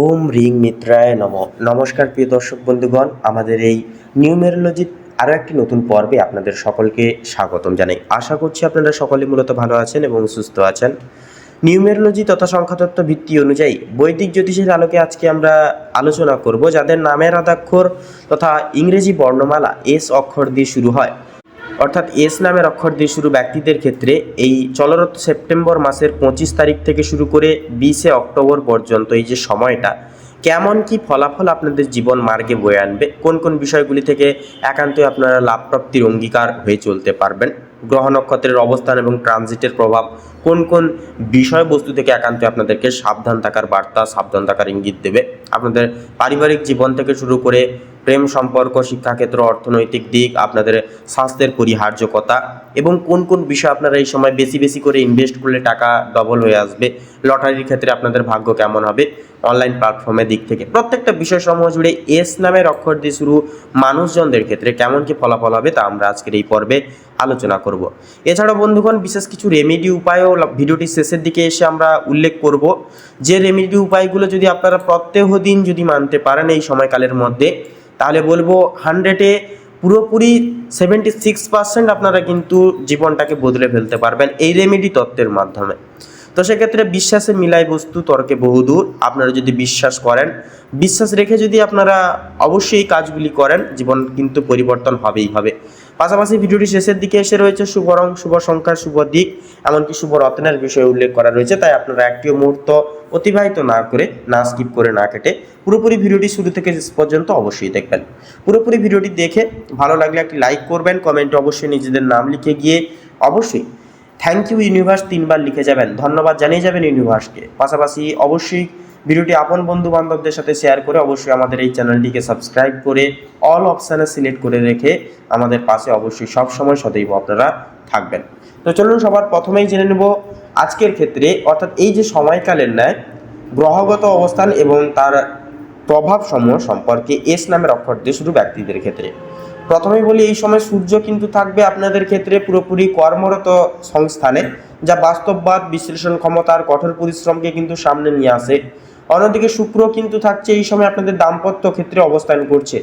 ওম ring মিত্রায় নম। নমস্কার প্রিয় দর্শক বন্ধুগণ, আমাদের এই নিউমেরোলজির আরও একটি নতুন পর্বে আপনাদের সকলকে স্বাগতম জানাই। আশা করছি আপনারা সকলে মূলত ভালো আছেন এবং সুস্থ আছেন। নিউমেরোলজি তথা সংখ্যাতত্ত্ব ভিত্তি অনুযায়ী বৈদিক জ্যোতিষের আলোকে আজকে আমরা আলোচনা করব, যাদের নামের আদাক্ষর তথা ইংরেজি বর্ণমালা এস অক্ষর দিয়ে শুরু হয়। অর্থাৎ এস নামের অক্ষর দিয়ে শুরু ব্যক্তিদের ক্ষেত্রে এই চলরত সেপ্টেম্বর মাসের পঁচিশ তারিখ থেকে শুরু করে বিশে অক্টোবর পর্যন্ত এই যে সময়টা, কেমন কি ফলাফল আপনাদের জীবন মার্গে বয়ে আনবে, কোন কোন বিষয়গুলি থেকে একান্তই আপনারা লাভপ্রাপ্তির অঙ্গীকার হয়ে চলতে পারবেন, গ্রহ নক্ষত্রের অবস্থান এবং ট্রানজিটের প্রভাব, কোন কোন বিষয়বস্তু থেকে একান্তই আপনাদেরকে সাবধান থাকার বার্তা, সাবধান থাকার ইঙ্গিত দেবে, আপনাদের পারিবারিক জীবন থেকে শুরু করে প্রেম সম্পর্ক, শিক্ষাক্ষেত্র, অর্থনৈতিক দিক, আপনাদের স্বাস্থ্যের পরিহার্যকতা এবং কোন কোন বিষয় আপনারা এই সময় বেশি বেশি করে ইনভেস্ট করলে টাকা ডবল হয়ে আসবে, লটারির ক্ষেত্রে আপনাদের ভাগ্য কেমন হবে অনলাইন প্ল্যাটফর্মের দিক থেকে। প্রত্যেকটা বিষয় সমূহ জুড়ে এস নামের অক্ষর দিয়ে শুরু মানুষজনদের ক্ষেত্রে কেমন কি ফলাফল হবে তা আমরা আজকের এই পর্বে আলোচনা করব। এছাড়াও বন্ধুগণ, বিশেষ কিছু রেমেডি উপায়ও ভিডিওটির শেষের দিকে এসে আমরা উল্লেখ করব। যে রেমেডি উপায়গুলো যদি আপনারা প্রত্যেক দিন যদি মানতে পারেন এই সময়কালের মধ্যে তাহলে বলব হান্ড্রেডে পুরোপুরি সেভেন্টি সিক্স পার্সেন্ট আপনারা কিন্তু জীবনটাকে বদলে ফেলতে পারবেন এই রেমেডি তত্ত্বের মাধ্যমে। তো সেক্ষেত্রে বিশ্বাসে মিলাই বস্তু, তর্কে বহুদূর। আপনারা যদি বিশ্বাস করেন, বিশ্বাস রেখে যদি আপনারা অবশ্যই এই কাজগুলি করেন, জীবন কিন্তু পরিবর্তন হবেই হবে। পাশাপাশি ভিডিওটি শেষের দিকে এসে রয়েছে, শুভ রং, শুভ সংখ্যা, শুভ দিক, এমনকি শুভ রত্নের বিষয়ে উল্লেখ করা রয়েছে, তাই আপনারা একটিও মুহূর্ত অতিবাহিত না করে না স্কিপ করে না কেটে পুরোপুরি ভিডিওটি শুরু থেকে শেষ পর্যন্ত অবশ্যই দেখবেন। পুরোপুরি ভিডিওটি দেখে ভালো লাগলে একটি লাইক করবেন কমেন্টে অবশ্যই নিজেদের নাম লিখে গিয়ে অবশ্যই থ্যাংক ইউ ইউনিভার্স তিনবার লিখে যাবেন। ধন্যবাদ জানিয়ে যাবেন ইউনিভার্সকে পাশাপাশি অবশ্যই ভিডিওটি আপন বন্ধু বান্ধবদের সাথে শেয়ার করে অবশ্যই আমাদের এই চ্যানেলটিকে সাবস্ক্রাইব করে অল অপশানে সিলেক্ট করে রেখে আমাদের পাশে অবশ্যই সব সময় সदैব আপনারা থাকবেন। তো চলুন সবার প্রথমেই জেনে নেব আজকের ক্ষেত্রে, অর্থাৎ এই যে সময়কালের ন্যায়, গ্রহগত অবস্থান এবং তার প্রভাব সমূহ সম্পর্কে এস নামের অক্ষর দিয়ে শুরু ব্যক্তিদের ক্ষেত্রে। প্রথমেই বলি, এই সময় সূর্য কিন্তু থাকবে আপনাদের ক্ষেত্রে পুরোপুরি কর্মরত সংস্থানে, যা বাস্তববাদ, বিশ্লেষণ ক্ষমতার কঠোর পরিশ্রমকে কিন্তু সামনে নিয়ে আসে। অন্যদিকে শুক্র কিন্তু থাকছে, এই সময় আপনাদের দাম্পত্য ক্ষেত্রে অবস্থান করছে,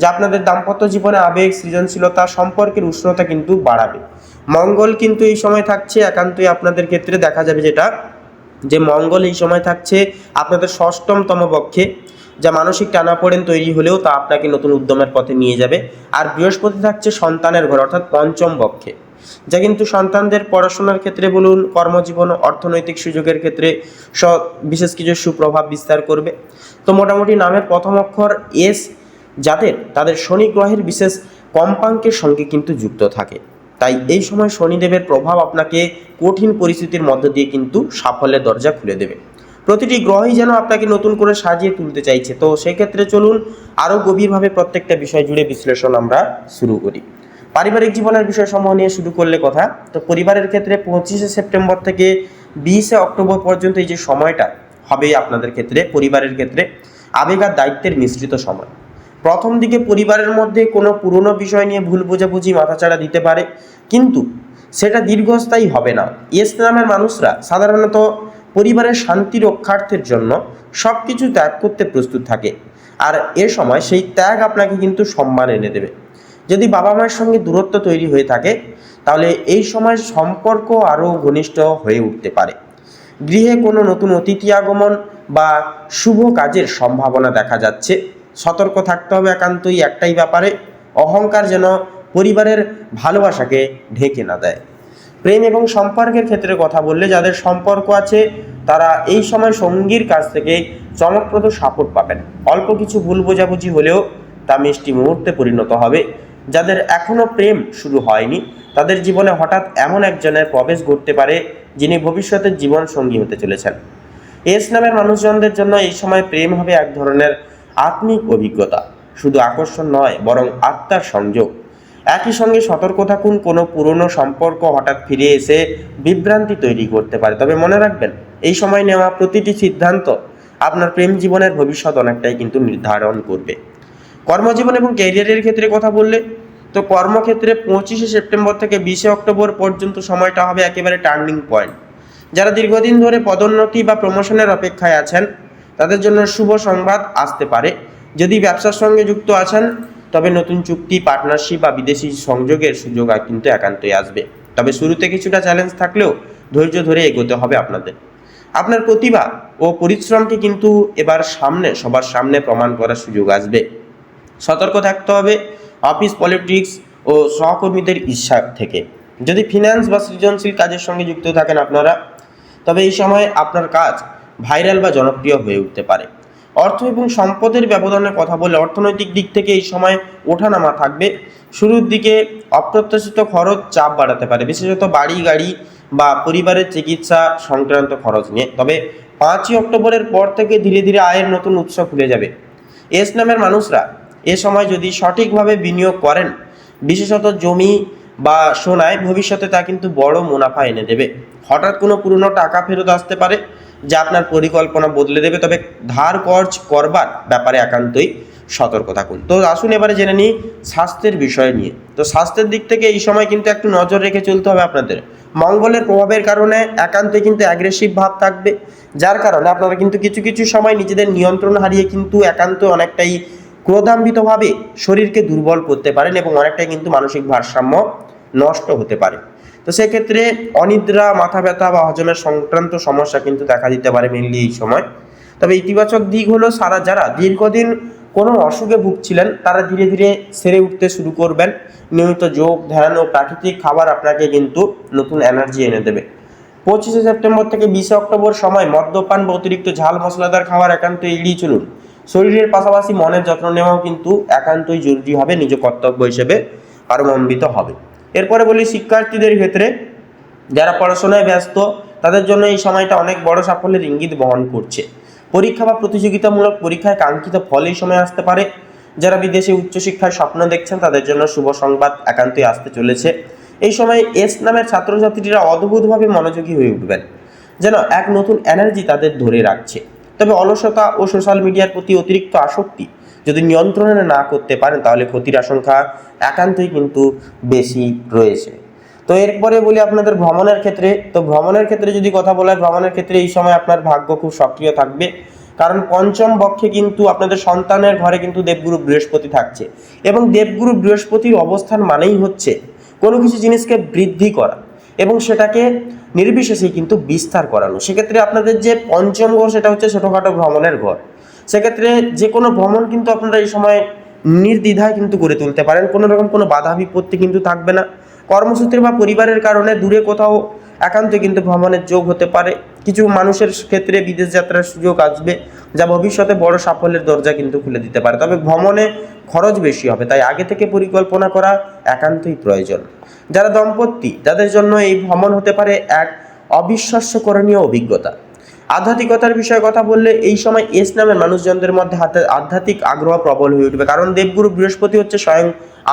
যা আপনাদের দাম্পত্য জীবনে আবেগ, সৃজনশীলতা, সম্পর্কের উষ্ণতা কিন্তু বাড়াবে। মঙ্গল কিন্তু এই সময় থাকছে, একান্তই আপনাদের ক্ষেত্রে দেখা যাবে যেটা, যে মঙ্গল এই সময় থাকছে আপনাদের ষষ্ঠমতম পক্ষে, যা মানসিক টানাপোড়েন তৈরি হলেও তা আপনাকে নতুন উদ্যমের পথে নিয়ে যাবে। আর বৃহস্পতি থাকছে সন্তানের ঘর, অর্থাৎ পঞ্চম পক্ষে। যা কিন্তু সন্তানদের পড়াশোনার ক্ষেত্রে বলুন, কর্মজীবন, অর্থনৈতিক সুযোগের ক্ষেত্রে স, বিশেষ কিছু সুপ্রভাব বিস্তার করবে। তো মোটামুটি নামের প্রথম অক্ষর এস, যাদের, তাদের শনি গ্রহের বিশেষ কম্পাঙ্কের সঙ্গে কিন্তু যুক্ত থাকে। তাই এই সময় শনিদেবের প্রভাব আপনাকে কঠিন পরিস্থিতির মধ্য দিয়ে কিন্তু সাফল্যের দরজা খুলে দেবে। প্রতিটি গ্রহই যেন আপনাকে নতুন করে সাজিয়ে তুলতে চাইছে। তো সেক্ষেত্রে চলুন আরও গভীরভাবে প্রত্যেকটা বিষয় জুড়ে বিশ্লেষণ আমরা শুরু করি। পারিবারিক জীবনের বিষয় সমূহ নিয়ে শুরু করলে কথা, তো পরিবারের ক্ষেত্রে পঁচিশে সেপ্টেম্বর থেকে বিশে অক্টোবর পর্যন্ত এই যে সময়টা হবে আপনাদের ক্ষেত্রে, পরিবারের ক্ষেত্রে আবেগ আর দায়িত্বের মিশ্রিত সময়। প্রথম দিকে পরিবারের মধ্যে কোনো পুরনো বিষয় নিয়ে ভুল বোঝাবুঝি মাথাচাড়া দিতে পারে, কিন্তু সেটা দীর্ঘস্থায়ী হবে না। এস নামের মানুষরা সাধারণত পরিবারের শান্তি রক্ষার্থের জন্য সব কিছু ত্যাগ করতে প্রস্তুত থাকে। আর এ সময় সেই ত্যাগ আপনাকে কিন্তু সম্মান এনে দেবে। যদি বাবা মায়ের সঙ্গে দূরত্ব তৈরি হয়ে থাকে, তাহলে এই সময় সম্পর্ক আরও ঘনিষ্ঠ হয়ে উঠতে পারে। গৃহে কোনো নতুন অতিথি আগমন বা শুভ কাজের সম্ভাবনা দেখা যাচ্ছে। সতর্ক থাকতে হবে একান্তই একটাই ব্যাপারে। অহংকার যেন পরিবারের ভালোবাসাকে ঢেকে না দেয়। প্রেম এবং সম্পর্কের ক্ষেত্রে কথা বললে যাদের সম্পর্ক আছে, তারা এই সময় সঙ্গীর কাছ থেকে চমকপ্রদ সাপোর্ট পাবেন। অল্প কিছু ভুল বোঝাবুঝি হলেও তা মিষ্টি মুহূর্তে পরিণত হবে। যাদের এখনও প্রেম শুরু হয়নি, তাদের জীবনে হঠাৎ এমন একজনের প্রবেশ ঘটতে পারে, যিনি ভবিষ্যতে জীবন সঙ্গী হতে চলেছেন। এস নামের মানুষজনদের জন্য এই সময় প্রেম হবে এক ধরনের আত্মিক অভিজ্ঞতা। শুধু আকর্ষণ নয়, বরং আত্মার সংযোগ। একই সঙ্গে সতর্ক থাকুন, কোনো পুরনো সম্পর্ক হঠাৎ ফিরে এসে বিভ্রান্তি তৈরি করতে পারে। তবে মনে রাখবেন, এই সময় নেওয়া প্রতিটি সিদ্ধান্ত আপনার প্রেম জীবনের ভবিষ্যৎ অনেকটাই কিন্তু নির্ধারণ করবে। কর্মজীবন এবং ক্যারিয়ারের ক্ষেত্রে কথা বললে, তো কর্মক্ষেত্রে পঁচিশে সেপ্টেম্বর থেকে বিশে অক্টোবর পর্যন্ত সময়টা হবে একেবারে টার্নিং পয়েন্ট। যারা দীর্ঘদিন ধরে পদোন্নতি বা প্রমোশনের অপেক্ষায় আছেন তাদের জন্য শুভ সংবাদ আসতে পারে। যদি ব্যবসার সঙ্গে যুক্ত আছেন, তবে নতুন চুক্তি পার্টনারশিপ বা বিদেশি সংযোগের সুযোগ কিন্তু একান্তই আসবে। তবে শুরুতে কিছুটা চ্যালেঞ্জ থাকলেও ধৈর্য ধরে এগোতে হবে আপনাদের। আপনার প্রতিভা ও পরিশ্রমকে কিন্তু এবার সামনে, সবার সামনে প্রমাণ করার সুযোগ আসবে। সতর্ক থাকতে হবে অফিস পলিটিক্স ও সহকর্মীদের ঈর্ষা থেকে। যদি ফিনান্স বা সৃজনশীল কাজের সঙ্গে যুক্ত থাকেন আপনারা, তবে এই সময় আপনার কাজ ভাইরাল বা জনপ্রিয় হয়ে উঠতে পারে। অর্থ এবং সম্পদের ব্যবধানের কথা বলে অর্থনৈতিক দিক থেকে এই সময় ওঠানামা থাকবে। শুরুর দিকে অপ্রত্যাশিত খরচ চাপ বাড়াতে পারে, বিশেষত বাড়ি, গাড়ি বা পরিবারের চিকিৎসা সংক্রান্ত খরচ নিয়ে। তবে পাঁচই অক্টোবরের পর থেকে ধীরে ধীরে আয়ের নতুন উৎস খুলে যাবে। এস নামের মানুষরা এ সময় যদি সঠিকভাবে বিনিয়োগ করেন, বিশেষত জমি বা সোনায় ভবিষ্যতে তা কিন্তু বড় মুনাফা এনে দেবে। হঠাৎ কোনো পুরনো টাকা ফেরত আসতে পারে যা আপনার পরিকল্পনা বদলে দেবে। তবে ধার, কর্জ, করবার ব্যাপারে একান্তই সতর্ক থাকুন। তো আসুন এবারে জেনে নিই স্বাস্থ্যের বিষয় নিয়ে। তো স্বাস্থ্যের দিক থেকে এই সময় কিন্তু একটু নজর রেখে চলতে হবে আপনাদের। মঙ্গলের প্রভাবের কারণে একান্তই কিন্তু অ্যাগ্রেসিভ ভাব থাকবে, যার কারণে আপনারা কিন্তু কিছু কিছু সময় নিজেদের নিয়ন্ত্রণ হারিয়ে কিন্তু একান্ত অনেকটাই ক্রোধান্বিতভাবে শরীরকে দুর্বল করতে পারেন এবং অনেকটাই কিন্তু মানসিক ভারসাম্য নষ্ট হতে পারে। তো সেক্ষেত্রে অনিদ্রা, মাথা ব্যথা বা হজমের সংক্রান্ত সমস্যা কিন্তু দেখা দিতে পারে মেনলি এই সময়। তবে ইতিবাচক দিক হলো সারা যারা দীর্ঘদিন কোনো অসুখে ভুগছিলেন, তারা ধীরে ধীরে সেরে উঠতে শুরু করবেন। নিয়মিত যোগ, ধ্যান ও প্রাকৃতিক খাবার আপনাকে কিন্তু নতুন এনার্জি এনে দেবে। পঁচিশে সেপ্টেম্বর থেকে বিশে অক্টোবর সময় মদ্যপান বা অতিরিক্ত ঝাল, মশলাদার খাবার একান্ত এড়িয়ে চলুন। শরীরের পাশাপাশি মনের যত্ন নেওয়াও কিন্তু একান্তই জরুরি হবে, নিজ কর্তব্য হিসেবে পারমম্বিত হবে। এরপরে বলি শিক্ষার্থীদের ক্ষেত্রে, যারা পড়াশোনায় ব্যস্ত, তাদের জন্য এই সময়টা অনেক বড় সাফল্যের ইঙ্গিত বহন করছে। পরীক্ষা বা প্রতিযোগিতামূলক পরীক্ষায় কাঙ্ক্ষিত ফল এই সময় আসতে পারে। যারা বিদেশে উচ্চশিক্ষার স্বপ্ন দেখছেন, তাদের জন্য শুভ সংবাদ একান্তই আসতে চলেছে। এই সময় এস নামের ছাত্রছাত্রীরা অদ্ভুতভাবে মনোযোগী হয়ে উঠবেন। যেন এক নতুন এনার্জি তাদের ধরে রাখছে। তবে অলসতা ও সোশ্যাল মিডিয়ার প্রতি অতিরিক্ত আসক্তি যদি নিয়ন্ত্রণে না করতে পারেন, তাহলে ক্ষতির আশঙ্কা একান্তই কিন্তু বেশি রয়েছে। তো এরপরে বলি আপনাদের ভ্রমণের ক্ষেত্রে। তো ভ্রমণের ক্ষেত্রে যদি কথা বলা হয়, ভ্রমণের ক্ষেত্রে এই সময় আপনার ভাগ্য খুব সক্রিয় থাকবে। কারণ পঞ্চম পক্ষে কিন্তু আপনাদের সন্তানের ঘরে কিন্তু দেবগুরু বৃহস্পতি থাকছে। এবং দেবগুরু বৃহস্পতির অবস্থান মানেই হচ্ছে কোনো কিছু জিনিসকে বৃদ্ধি করা এবং সেটাকে নির্বিশেষেই কিন্তু বিস্তার করানো। সেক্ষেত্রে আপনাদের যে পঞ্চম ঘর, সেটা হচ্ছে ছোটোখাটো ভ্রমণের ঘর। সেক্ষেত্রে যে কোনো ভ্রমণ কিন্তু আপনারা এই সময় নির্দ্বিধায় কিন্তু করে তুলতে পারেন। কোনো রকম কোনো বাধা বিপত্তি কিন্তু থাকবে না। কর্মসূত্রে বা পরিবারের কারণে দূরে কোথাও একান্ত কিন্তু ভ্রমণের যোগ হতে পারে। কিছু মানুষের ক্ষেত্রে বিদেশ যাত্রার সুযোগ আসবে যা ভবিষ্যতে বড় সাফল্যের দরজা কিন্তু খুলে দিতে পারে। তবে ভ্রমণে খরচ বেশি হবে, তাই আগে থেকে পরিকল্পনা করা একান্তই প্রয়োজন। যারা দম্পতি তাদের জন্য এই ভ্রমণ হতে পারে এক অবিশ্বাস্যকরণীয় অভিজ্ঞতা। আধ্যাত্মিকতার বিষয়ে কথা বললে এই সময় এস নামের মানুষজনদের মধ্যে হাতে আধ্যাত্মিক আগ্রহ প্রবল হয়ে উঠবে। কারণ দেবগুরু বৃহস্পতি হচ্ছে স্বয়ং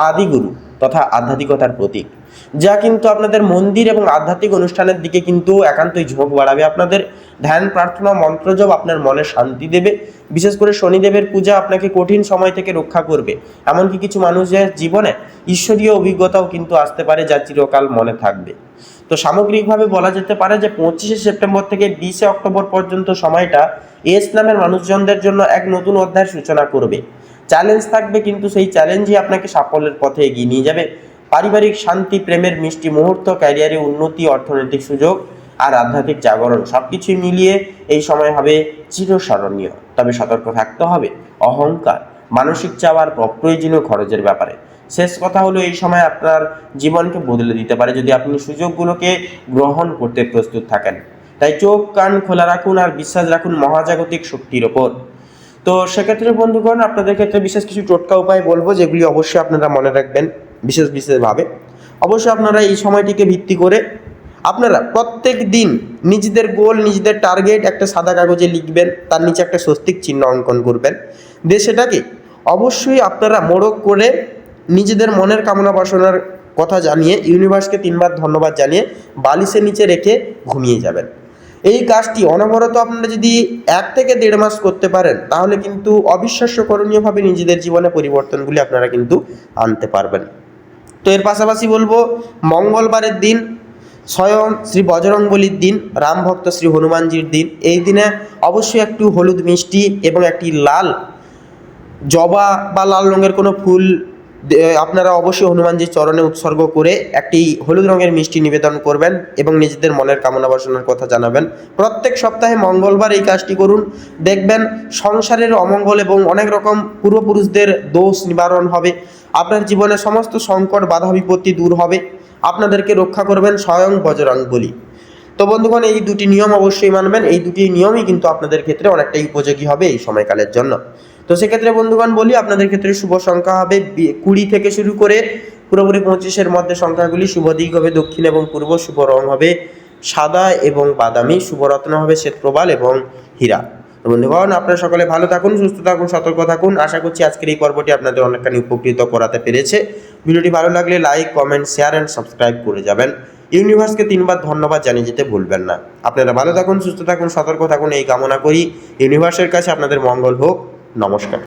আদিগুরু তথা আধ্যাত্মিকতার প্রতীক। যা কিন্তু আপনাদের মন্দির এবং আধ্যাত্মিক অনুষ্ঠানের দিকে কিন্তু একান্তই ঝোঁক বাড়াবে। আপনাদের ধ্যান, প্রার্থনা মন্ত্রজপ আপনার মনে শান্তি দেবে। বিশেষ করে শনিদেবের পূজা আপনাকে কঠিন সময় থেকে রক্ষা করবে। এমনকি কিছু মানুষের জীবনে ঈশ্বরীয় অভিজ্ঞতাও কিন্তু আসতে পারে যা চিরকাল মনে থাকবে। তো সামগ্রিকভাবে বলা যেতে পারে যে পঁচিশে সেপ্টেম্বর থেকে বিশে অক্টোবর পর্যন্ত সময়টা এস নামের মানুষজনদের জন্য এক নতুন অধ্যায়ের সূচনা করবে। চ্যালেঞ্জ থাকবে কিন্তু সেই চ্যালেঞ্জই আপনাকে সাফল্যের পথে এগিয়ে নিয়ে যাবে। পারিবারিক শান্তি, প্রেমের মিষ্টি মুহূর্ত, ক্যারিয়ারে উন্নতি, অর্থনৈতিক সুযোগ আর আধ্যাত্মিক জাগরণ সব কিছুই মিলিয়ে এই সময় হবে চিরস্মরণীয়। তবে সতর্ক থাকতে হবে, অহংকার, মানসিক চাওয়ার অপ্রয়োজনীয় খরচের ব্যাপারে। শেষ কথা হলো, এই সময় আপনার জীবনকে বদলে দিতে পারে যদি আপনি সুযোগগুলোকে গ্রহণ করতে প্রস্তুত থাকেন। তাই চোখ, কান খোলা রাখুন আর বিশ্বাস রাখুন মহাজাগতিক শক্তির ওপর। তো সেক্ষেত্রে বন্ধুগণ, আপনাদের ক্ষেত্রে বিশেষ কিছু টোটকা উপায় বলব যেগুলি অবশ্যই আপনারা মনে রাখবেন। বিশেষ বিশেষভাবে। অবশ্যই আপনারা এই সময়টিকে ভিত্তি করে আপনারা প্রত্যেক দিন নিজেদের গোল নিজেদের টার্গেট একটা সাদা কাগজে লিখবেন, তার নিচে একটা স্বস্তিক চিহ্ন অঙ্কন করবেন। দিয়ে সেটাকে অবশ্যই আপনারা মোড়ক করে নিজেদের মনের কামনা বাসনার কথা জানিয়ে ইউনিভার্সকে তিনবার ধন্যবাদ জানিয়ে বালিশের নিচে রেখে ঘুমিয়ে যাবেন। এই কাজটি অনবরত আপনারা যদি এক থেকে দেড় মাস করতে পারেন, তাহলে কিন্তু অবিশ্বাস্য করণীয়ভাবে নিজেদের জীবনে পরিবর্তনগুলি আপনারা কিন্তু আনতে পারবেন। তো এর পাশাপাশি বলব, মঙ্গলবারের দিন স্বয়ং শ্রী বজরংবলির দিন, রাম ভক্ত শ্রী হনুমানজির দিন। এই দিনে অবশ্যই একটু হলুদ মিষ্টি এবং একটি লাল জবা বা লাল রঙের কোনো ফুল আপনারা অবশ্যই হনুমানজির চরণে উৎসর্গ করে একটি হলুদ রঙের মিষ্টি নিবেদন করবেন এবং নিজেদের মনের কামনা বাসনার কথা জানাবেন। প্রত্যেক সপ্তাহে মঙ্গলবার এই কাজটি করুন। দেখবেন সংসারের অমঙ্গল এবং অনেক রকম পূর্বপুরুষদের দোষ নিবারণ হবে। আপনার জীবনে সমস্ত সংকট, বাধা, বিপত্তি দূর হবে। আপনাদেরকে রক্ষা করবেন স্বয়ং বজরং বলি। তো বন্ধুগণ, এই দুটি নিয়ম অবশ্যই মানবেন। এই দুটি নিয়মই কিন্তু আপনাদের ক্ষেত্রে অনেকটাই উপযোগী হবে এই সময়কালের জন্য। তো সেক্ষেত্রে বন্ধুগণ বলি, আপনাদের ক্ষেত্রে শুভ সংখ্যা হবে কুড়ি থেকে শুরু করে পুরোপুরি পঁচিশের মধ্যে সংখ্যাগুলি শুভ দিক হবে দক্ষিণ এবং পূর্ব, শুভ রং হবে সাদা এবং বাদামি শুভ রত্ন হবে শ্বেতপ্রবাল এবং হীরা। বন্ধুগণ, আপনারা সকলে ভালো থাকুন, সুস্থ থাকুন, সতর্ক থাকুন। আশা করছি আজকের এই পর্বটি আপনাদের অনেকখানি উপকৃত করাতে পেরেছে। ভিডিওটি ভালো লাগলে like, comment, share and subscribe করে যাবেন। ইউনিভার্সকে তিনবার ধন্যবাদ জানিয়ে যেতে ভুলবেন না। আপনারা ভালো থাকুন, সুস্থ থাকুন, সতর্ক থাকুন, এই কামনা করি। ইউনিভার্সের কাছে আপনাদের মঙ্গল হোক। নমস্কার।